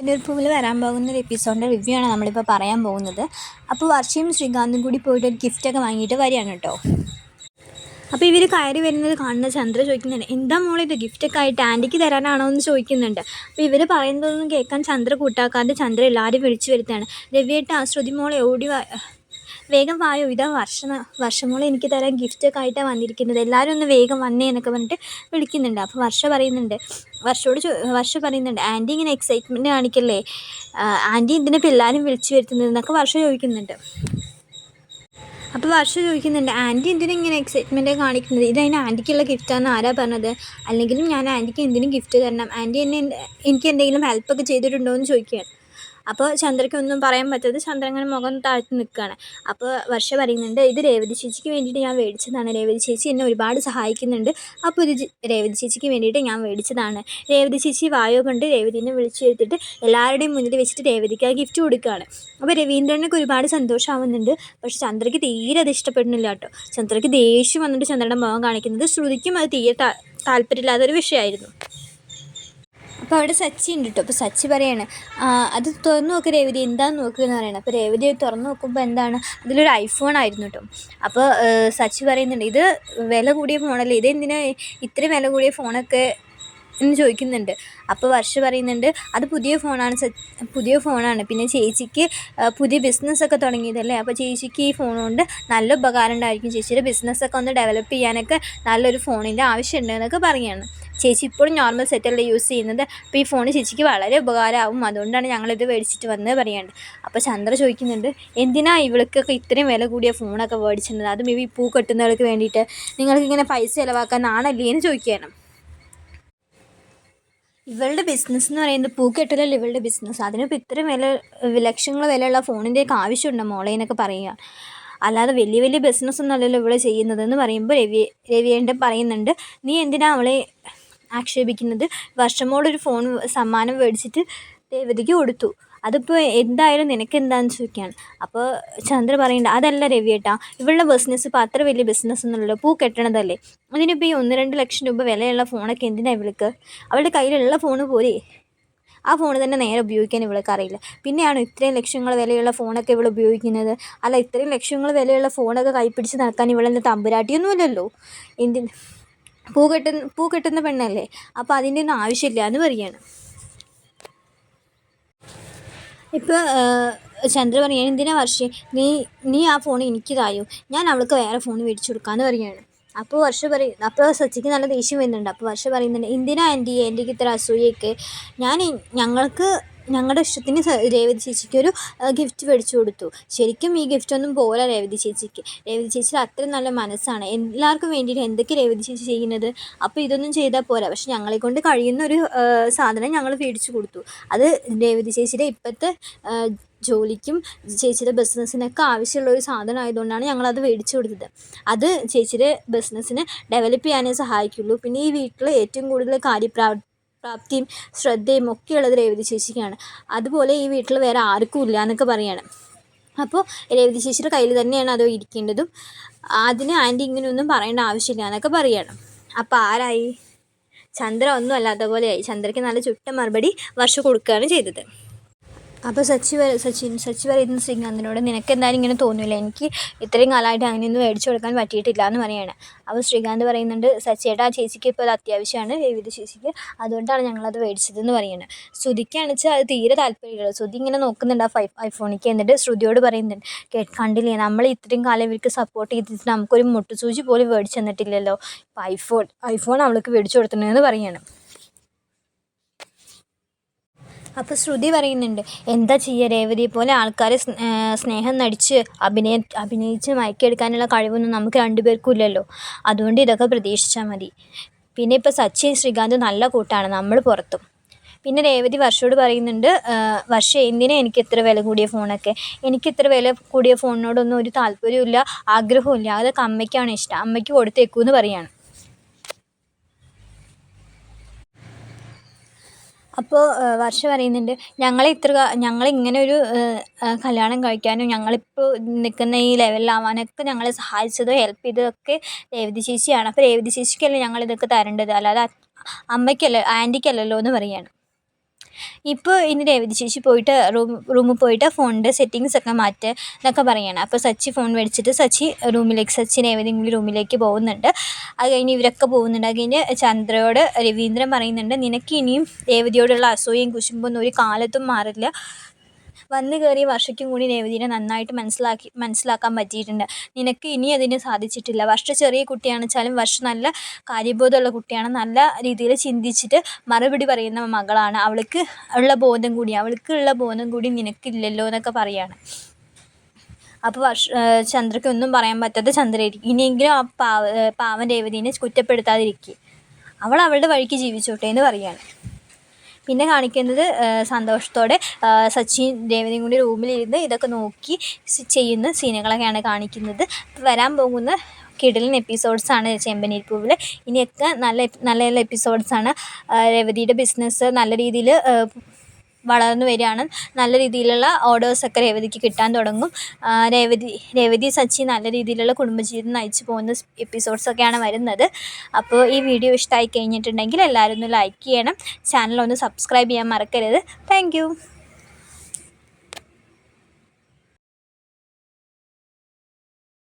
പൂവിൽ വരാൻ പോകുന്ന ഒരു എപ്പിസോഡിന്റെ റിവ്യൂ ആണ് നമ്മളിപ്പോൾ പറയാൻ പോകുന്നത് അപ്പോൾ വർഷയും ശ്രീകാന്തും കൂടി പോയിട്ട് ഒരു ഗിഫ്റ്റൊക്കെ വാങ്ങിയിട്ട് വരികയാണ് കേട്ടോ അപ്പോൾ ഇവർ കയറി വരുന്നത് കാണുന്ന ചന്ദ്ര ചോദിക്കുന്നുണ്ട് എന്താ മോളെ ഇത് ഗിഫ്റ്റൊക്കെ ആയിട്ട് ആന്റിക്ക് തരാനാണോ എന്ന് ചോദിക്കുന്നുണ്ട് അപ്പോൾ ഇവർ പറയുന്നതൊന്നും കേൾക്കാൻ ചന്ദ്ര കൂട്ടാക്കാതെ ചന്ദ്ര എല്ലാവരും വിളിച്ചു വരുത്താണ് രവിയേട്ട ആ ശ്രുതി മോളെ ഓടി വേഗം വായോ? ഇതാ വർഷം വർഷങ്ങളും എനിക്ക് തരാൻ ഗിഫ്റ്റൊക്കെ ആയിട്ടാണ് വന്നിരിക്കുന്നത്. എല്ലാവരും ഒന്ന് വേഗം വന്നേ എന്നൊക്കെ പറഞ്ഞിട്ട് വിളിക്കുന്നുണ്ട്. അപ്പോൾ വർഷ പറയുന്നുണ്ട് വർഷോട് വർഷ പറയുന്നുണ്ട് ആന്റി ഇങ്ങനെ എക്സൈറ്റ്മെന്റ് കാണിക്കല്ലേ? ആന്റി ഇതിനെ എല്ലാവരും വിളിച്ചു വരുത്തുന്നത്? എന്നൊക്കെ വർഷ ചോദിക്കുന്നുണ്ട്. അപ്പോൾ വർഷ ചോദിക്കുന്നുണ്ട് ആന്റി എന്തിനും ഇങ്ങനെ എക്സൈറ്റ്മെന്റ് കാണിക്കുന്നത്? ഇത് അതിന് ആന്റിക്കുള്ള ഗിഫ്റ്റാണെന്ന് ആരാ പറഞ്ഞത്? അല്ലെങ്കിലും ഞാൻ ആന്റിക്ക് എന്തിനും ഗിഫ്റ്റ് തരണം. ആന്റി എന്നെ എനിക്ക് എന്തെങ്കിലും ഹെൽപ്പൊക്കെ ചെയ്തിട്ടുണ്ടോ എന്ന് ചോദിക്കുകയാണ്. അപ്പോൾ ചന്ദ്രയ്ക്ക് ഒന്നും പറയാൻ പറ്റാതെ ചന്ദ്രൻ അങ്ങനെ മുഖം താഴ്ത്തി നിൽക്കുകയാണ് അപ്പോൾ വർഷ പറയുന്നുണ്ട് ഇത് രേവതി ചേച്ചിക്ക് വേണ്ടിയിട്ട് ഞാൻ മേടിച്ചതാണ് രേവതി ചേച്ചി എന്നെ ഒരുപാട് സഹായിക്കുന്നുണ്ട്. അപ്പോൾ ഇത് രേവതി ചേച്ചിക്ക് വേണ്ടിയിട്ട് ഞാൻ മേടിച്ചതാണ് രേവതി ചേച്ചി വായോ കൊണ്ട് രേവതിനെ വിളിച്ചു വരുത്തിയിട്ട് എല്ലാവരുടെയും മുന്നിൽ വെച്ചിട്ട് രേവതിക്ക് ആ ഗിഫ്റ്റ് കൊടുക്കുകയാണ്. അപ്പോൾ രവീന്ദ്രനൊക്കെ ഒരുപാട് സന്തോഷമാവുന്നുണ്ട്. പക്ഷേ ചന്ദ്രയ്ക്ക് തീരെ അത് ഇഷ്ടപ്പെടുന്നില്ല കേട്ടോ. ചന്ദ്രയ്ക്ക് ദേഷ്യം വന്നിട്ട് ചന്ദ്രയുടെ മുഖം കാണിക്കുന്നത് ശ്രുതിക്കും അത് തീരെ താല്പര്യമില്ലാത്തൊരു വിഷയമായിരുന്നു. അപ്പോൾ അവിടെ സച്ചി ഉണ്ട് കേട്ടോ അപ്പോൾ സച്ചി പറയാണ് "ആ, അത് തുറന്നു നോക്ക് രേവതി എന്താന്ന് നോക്കുക എന്ന് പറയണം. അപ്പോൾ രേവതി തുറന്നു നോക്കുമ്പോൾ എന്താണ് അതിലൊരു ഐഫോൺ ആയിരുന്നു കേട്ടോ അപ്പോൾ സച്ചി പറയുന്നുണ്ട് ഇത് വില കൂടിയ ഫോണല്ലേ ഇത് എന്തിനാ ഇത്രയും വില കൂടിയ ഫോണൊക്കെ എന്ന് ചോദിക്കുന്നുണ്ട്. അപ്പോൾ വർഷ പറയുന്നുണ്ട് അത് പുതിയ ഫോണാണ് പുതിയ ഫോണാണ് പിന്നെ ചേച്ചിക്ക് പുതിയ ബിസിനസ്സൊക്കെ തുടങ്ങിയതല്ലേ? അപ്പോൾ ചേച്ചിക്ക് ഈ ഫോൺ കൊണ്ട് നല്ല ഉപകാരം ഉണ്ടായിരിക്കും. ചേച്ചിയുടെ ബിസിനസ്സൊക്കെ ഒന്ന് ഡെവലപ്പ് ചെയ്യാനൊക്കെ നല്ലൊരു ഫോണിന്റെ ആവശ്യമുണ്ട് എന്നൊക്കെ പറയുകയാണ് ചേച്ചി ഇപ്പോഴും നോർമൽ സെറ്റല്ലേ യൂസ് ചെയ്യുന്നത്? അപ്പോൾ ഈ ഫോൺ ചേച്ചിക്ക് വളരെ ഉപകാരമാവും. അതുകൊണ്ടാണ് ഞങ്ങളിത് മേടിച്ചിട്ട് വന്ന് പറയേണ്ടത്. അപ്പോൾ ചന്ദ്ര ചോദിക്കുന്നുണ്ട് എന്തിനാ ഇവൾക്കൊക്കെ ഇത്രയും വില കൂടിയ ഫോണൊക്കെ മേടിച്ചിരുന്നത്? അതും ഈ പൂ കെട്ടുന്നവർക്ക് വേണ്ടിയിട്ട്. നിങ്ങൾക്ക് ഇങ്ങനെ പൈസ ചിലവാക്കാൻ നാണല്ലേ എന്ന് ചോദിക്കുകയാണ്. ഇവളുടെ ബിസിനസ് എന്ന് പറയുന്നത് പൂക്കെട്ടലല്ല ഇവളുടെ ബിസിനസ് അതിനിപ്പോൾ ഇത്രയും വില ലക്ഷങ്ങൾ വിലയുള്ള ഫോണിന്റെയൊക്കെ ആവശ്യമുണ്ടോ മോളെ എന്നൊക്കെ പറയുക. അല്ലാതെ വലിയ വലിയ ബിസിനസ്സൊന്നും അല്ലല്ലോ ഇവിടെ ചെയ്യുന്നതെന്ന് പറയുമ്പോൾ രവി രവിയേണ്ടൻ പറയുന്നുണ്ട് നീ എന്തിനാ അവളെ ആക്ഷേപിക്കുന്നത്. വർഷമോടൊരു ഫോൺ സമ്മാനം മേടിച്ചിട്ട് രേവതിക്ക് കൊടുത്തു. അതിപ്പോൾ എന്തായാലും നിനക്ക് എന്താണെന്ന് ചോദിക്കുകയാണ് അപ്പോൾ ചന്ദ്ര പറയണ്ട അതല്ല രവിയേട്ടാ ഇവളുടെ ബിസിനസ് ഇപ്പോൾ അത്ര വലിയ ബിസിനസ് ഒന്നുമല്ലല്ലോ പൂ കെട്ടണതല്ലേ? അതിനിപ്പോൾ ഈ ഒന്ന് രണ്ട് ലക്ഷം രൂപ വിലയുള്ള ഫോണൊക്കെ എന്തിനാണ് ഇവൾക്ക്? അവളുടെ കയ്യിലുള്ള ഫോൺ പോരെ? ആ ഫോൺ തന്നെ നേരെ ഉപയോഗിക്കാൻ ഇവൾക്ക് അറിയില്ല. പിന്നെയാണ് ഇത്രയും ലക്ഷങ്ങൾ വിലയുള്ള ഫോണൊക്കെ ഇവൾ ഉപയോഗിക്കുന്നത്? അല്ല ഇത്രയും ലക്ഷങ്ങൾ വിലയുള്ള ഫോണൊക്കെ കൈപ്പിടിച്ച് നടക്കാൻ ഇവളെന്താ തമ്പുരാട്ടിയൊന്നുമില്ലല്ലോ? എന്തിന് പൂ കെട്ടുന്ന പൂ കെട്ടുന്ന പെണ്ണല്ലേ? അപ്പോൾ അതിന്റെ ഒന്നും ആവശ്യമില്ല എന്ന് പറയാണ്. ഇപ്പോൾ ചന്ദ്ര പറയാണ് എന്തിനാ വർഷേ? നീ നീ ആ ഫോൺ എനിക്ക് തായോ? ഞാൻ അവൾക്ക് വേറെ ഫോൺ മേടിച്ചു കൊടുക്കാമെന്ന് പറയാണ്. അപ്പോൾ വർഷ പറയും അപ്പോൾ സച്ചിക്ക് നല്ല ദേഷ്യം വരുന്നുണ്ട്. അപ്പോൾ വർഷ പറയുന്നുണ്ട് എന്തിനാ ആന്റി എന്റെ ഇത്ര അസൂയൊക്കെ ഞാൻ ഞങ്ങൾക്ക് ഞങ്ങളുടെ ഇഷ്ടത്തിന് രേവതി ചേച്ചിക്ക് ഒരു ഗിഫ്റ്റ് മേടിച്ചു കൊടുത്തു. ശരിക്കും ഈ ഗിഫ്റ്റ് ഒന്നും പോരാ രേവതി ചേച്ചിക്ക്. രേവതി ചേച്ചി അത്രയും നല്ല മനസ്സാണ്. എല്ലാവർക്കും വേണ്ടിയിട്ട് എന്തൊക്കെ രേവതി ചേച്ചി ചെയ്യുന്നത്? അപ്പോൾ ഇതൊന്നും ചെയ്താൽ പോരാ. പക്ഷെ ഞങ്ങളെ കൊണ്ട് കഴിയുന്ന ഒരു സാധനം ഞങ്ങൾ മേടിച്ചു കൊടുത്തു. അത് രേവതി ചേച്ചിയുടെ ഇപ്പോഴത്തെ ജോലിക്കും ചേച്ചിയുടെ ബിസിനസ്സിനൊക്കെ ആവശ്യമുള്ള ഒരു സാധനം ആയതുകൊണ്ടാണ് ഞങ്ങളത് മേടിച്ചു കൊടുത്തത്. അത് ചേച്ചിയുടെ ബിസിനസ്സിനെ ഡെവലപ്പ് ചെയ്യാനേ സഹായിക്കുള്ളൂ. പിന്നെ ഈ വീട്ടിൽ ഏറ്റവും കൂടുതൽ കാര്യപ്രാ പ്രാപ്തിയും ശ്രദ്ധയും ഒക്കെയുള്ളത് രേവതി ചേച്ചിക്കാണ് അതുപോലെ ഈ വീട്ടിൽ വേറെ ആർക്കും ഇല്ല എന്നൊക്കെ പറയാണ്. അപ്പോൾ രേവതി ചേച്ചിയുടെ കയ്യിൽ തന്നെയാണ് അത് ഇരിക്കേണ്ടതും. അതിന് ആന്റി ഇങ്ങനെയൊന്നും പറയേണ്ട ആവശ്യമില്ല എന്നൊക്കെ പറയണം. അപ്പോൾ ആരായി? ചന്ദ്ര ഒന്നും അല്ലാത്ത പോലെയായി. ചന്ദ്രയ്ക്ക് നല്ല ചുട്ട മറുപടി വർഷം കൊടുക്കുകയാണ് ചെയ്തത്. അപ്പോൾ സച്ചി സച്ചിൻ സച്ചി പറയുന്ന ശ്രീകാന്തിനോട് നിനക്ക് എന്തായാലും ഇങ്ങനെ തോന്നില്ല എനിക്ക് ഇത്രയും കാലമായിട്ട് അങ്ങനെയൊന്നും മേടിച്ചു കൊടുക്കാൻ പറ്റിയിട്ടില്ല എന്ന് പറയുകയാണ് അപ്പോൾ ശ്രീകാന്ത് പറയുന്നുണ്ട് സച്ചിയുടെ ആ ചേച്ചിക്ക് ഇപ്പോൾ അത് അത്യാവശ്യമാണ് വിവിധ ചേച്ചിക്ക്. അതുകൊണ്ടാണ് ഞങ്ങളത് മേടിച്ചതെന്ന് പറയുന്നത് ശ്രുതിക്കാണെന്ന് വെച്ചാൽ അത് തീരെ താല്പര്യമില്ല. ശ്രുതി ഇങ്ങനെ നോക്കുന്നുണ്ട് ആ ഫൈ ഐഫോണിക്ക് എന്നിട്ട് ശ്രുതിയോട് പറയുന്നുണ്ട് കേ കണ്ടില്ലേ നമ്മൾ ഇത്രയും കാലം ഇവർക്ക് സപ്പോർട്ട് ചെയ്തിട്ട് നമുക്കൊരു മുട്ടുസൂചി പോലും മേടിച്ചു തന്നിട്ടില്ലല്ലോ. ഇപ്പോൾ ഐഫോൺ ഐഫോൺ അവൾക്ക് മേടിച്ചു കൊടുത്തിട്ടുണ്ടെന്ന് പറയാണ്. അപ്പോൾ ശ്രുതി പറയുന്നുണ്ട് എന്താ ചെയ്യുക രേവതി പോലെ ആൾക്കാരെ സ്നേഹം നടിച്ച് അഭിനയ അഭിനയിച്ച് മയക്കിയെടുക്കാനുള്ള കഴിവൊന്നും നമുക്ക് രണ്ടുപേർക്കും ഇല്ലല്ലോ. അതുകൊണ്ട് ഇതൊക്കെ പ്രതീക്ഷിച്ചാൽ മതി. പിന്നെ ഇപ്പോൾ സച്ചിൻ ശ്രീകാന്ത് നല്ല കൂട്ടാണ് നമ്മൾ പുറത്തും. പിന്നെ രേവതി വർഷയോട് പറയുന്നുണ്ട് വർഷ എന്തിനാ എനിക്ക് ഇത്ര വില കൂടിയ ഫോണൊക്കെ? എനിക്ക് ഇത്ര വില കൂടിയ ഫോണിനോടൊന്നും ഒരു താല്പര്യമില്ല ആഗ്രഹമില്ല അതൊക്കെ അമ്മയ്ക്കാണ് ഇഷ്ടം. അമ്മയ്ക്ക് കൊടുത്തേക്കൂന്ന് പറയാണ്. അപ്പോൾ വർഷ പറയുന്നുണ്ട് ഞങ്ങളെ ഇത്ര ഞങ്ങൾ ഇങ്ങനെ ഒരു കല്യാണം കഴിക്കാനും ഞങ്ങളിപ്പോൾ നിൽക്കുന്ന ഈ ലെവലിലാവാനൊക്കെ ഞങ്ങളെ സഹായിച്ചതോ ഹെൽപ്പ് ചെയ്തതൊക്കെ രേവതി ചേച്ചിയാണ്. അപ്പോൾ രേവതി ചേച്ചിക്കല്ലേ ഞങ്ങളിതൊക്കെ തരേണ്ടത്? അല്ലാതെ അമ്മയ്ക്കല്ല ആന്റിക്കല്ലല്ലോ എന്ന് പറയാണ്. ഇപ്പോൾ ഇനി രേവതി ചേച്ചി പോയിട്ട് റൂം റൂമിൽ പോയിട്ട് ഫോണിന്റെ സെറ്റിങ്സ് ഒക്കെ മാറ്റുക എന്നൊക്കെ പറയണം. അപ്പോൾ സച്ചി ഫോൺ മേടിച്ചിട്ട് സച്ചി റൂമിലേക്ക് സച്ചി രേവതി ഇങ്ങനെ റൂമിലേക്ക് പോകുന്നുണ്ട്. അത് കഴിഞ്ഞ് ഇവരൊക്കെ പോകുന്നുണ്ട്. അത് കഴിഞ്ഞ് ചന്ദ്രയോട് രവീന്ദ്രൻ പറയുന്നുണ്ട് നിനക്ക് ഇനിയും രേവതിയോടുള്ള അസൂയയും കുശുമ്പൊന്നും ഒരു കാലത്തും മാറില്ല. വന്നു കയറിയ വർഷയ്ക്കും കൂടി രേവതിനെ നന്നായിട്ട് മനസ്സിലാക്കി മനസ്സിലാക്കാൻ പറ്റിയിട്ടുണ്ട്. നിനക്ക് ഇനി അതിന് സാധിച്ചിട്ടില്ല. വർഷ ചെറിയ കുട്ടിയാണെന്ന് വെച്ചാലും വർഷ നല്ല കാര്യബോധമുള്ള കുട്ടിയാണ്. നല്ല രീതിയിൽ ചിന്തിച്ചിട്ട് മറുപടി പറയുന്ന മകളാണ്. അവൾക്ക് ഉള്ള ബോധം കൂടി അവൾക്ക് ഉള്ള ബോധം കൂടി നിനക്കില്ലല്ലോ എന്നൊക്കെ പറയാണ്. അപ്പോൾ വർഷ ചന്ദ്രയ്ക്ക് ഒന്നും പറയാൻ പറ്റാത്ത ചന്ദ്രയായിരിക്കും ഇനിയെങ്കിലും ആ പാവ പാവൻ രേവതിനെ കുറ്റപ്പെടുത്താതിരിക്കുക അവൾ അവളുടെ വഴിക്ക് ജീവിച്ചോട്ടെ എന്ന് പറയാണ്. പിന്നെ കാണിക്കുന്നത് സന്തോഷത്തോടെ സച്ചിൻ ദേവനും കൂടി റൂമിലിരുന്ന് ഇതൊക്കെ നോക്കി ചെയ്യുന്ന സീനുകളൊക്കെയാണ് കാണിക്കുന്നത്. വരാൻ പോകുന്ന കിടലിൻ എപ്പിസോഡ്സാണ് ചെമ്പനീർ പൂവിൽ ഇനിയൊക്കെ നല്ല നല്ല നല്ല എപ്പിസോഡ്സാണ്. രവതിയുടെ ബിസിനസ് നല്ല രീതിയിൽ വളർന്നു വരികയാണ്. നല്ല രീതിയിലുള്ള ഓർഡേഴ്സൊക്കെ രേവതിക്ക് കിട്ടാൻ തുടങ്ങും. രേവതി രേവതി സച്ചി നല്ല രീതിയിലുള്ള കുടുംബജീവിതം നയിച്ചു പോകുന്ന എപ്പിസോഡ്സൊക്കെയാണ് വരുന്നത്. അപ്പോൾ ഈ വീഡിയോ ഇഷ്ടമായി കഴിഞ്ഞിട്ടുണ്ടെങ്കിൽ എല്ലാവരും ഒന്ന് ലൈക്ക് ചെയ്യണം. ചാനൽ ഒന്ന് സബ്സ്ക്രൈബ് ചെയ്യാൻ മറക്കരുത്. താങ്ക്